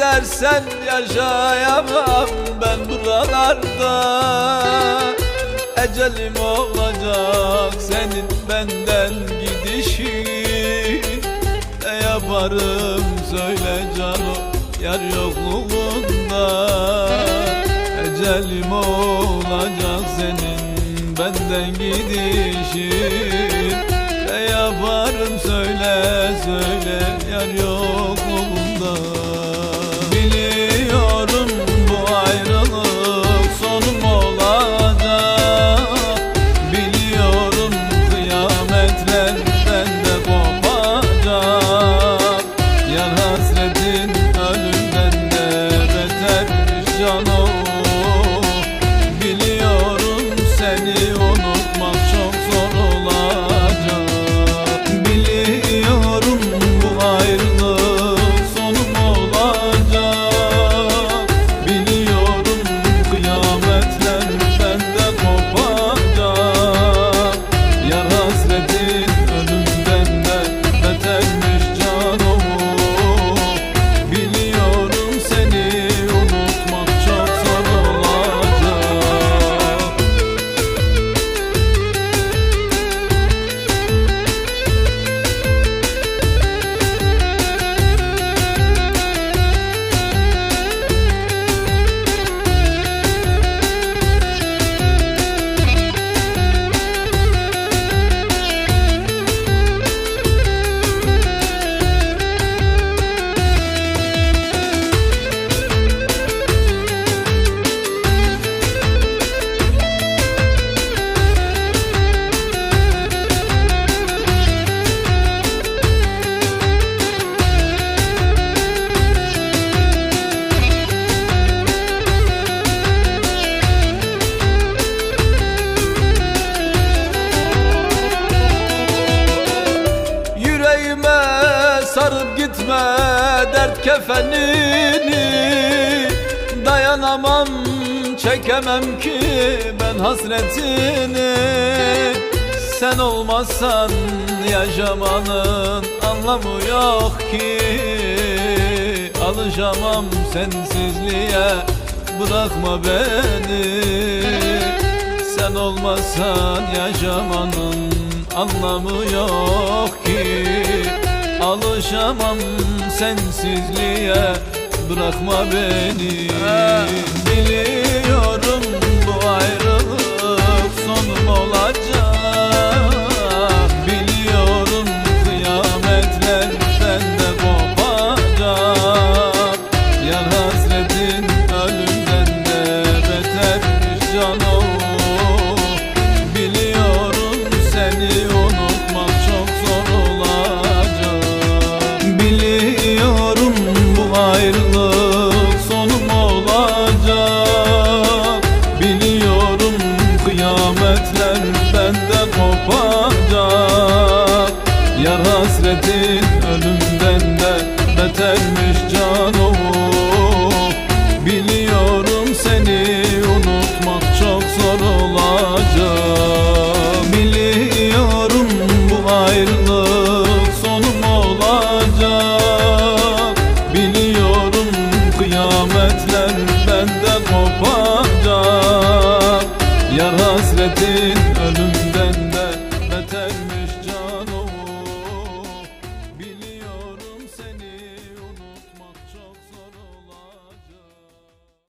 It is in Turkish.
gidersen yaşayamam ben buralarda. Ecelim olacak senin benden gidişin Ne yaparım söyle canım yar yokluğunda. Ecelim olacak senin benden gidişin söyle söyle yar yokluğunda Biliyorum bu ayrılık sonum olacak. Biliyorum kıyametler bende kopacak. Yar hasretin gitme dert kefenini. Dayanamam çekemem ki ben hasretini. Sen olmazsan yaşamanın anlamı yok ki. Alışamam sensizliğe bırakma beni. Sen olmazsan yaşamanın anlamı yok ki Alışamam sensizliğe. Bırakma beni hasretin ölümden de betermiş canım Biliyorum seni unutmak çok zor olacak. Biliyorum bu ayrılık sonum olacak. Biliyorum kıyametler bende kopacak. Yar hasretin ölümden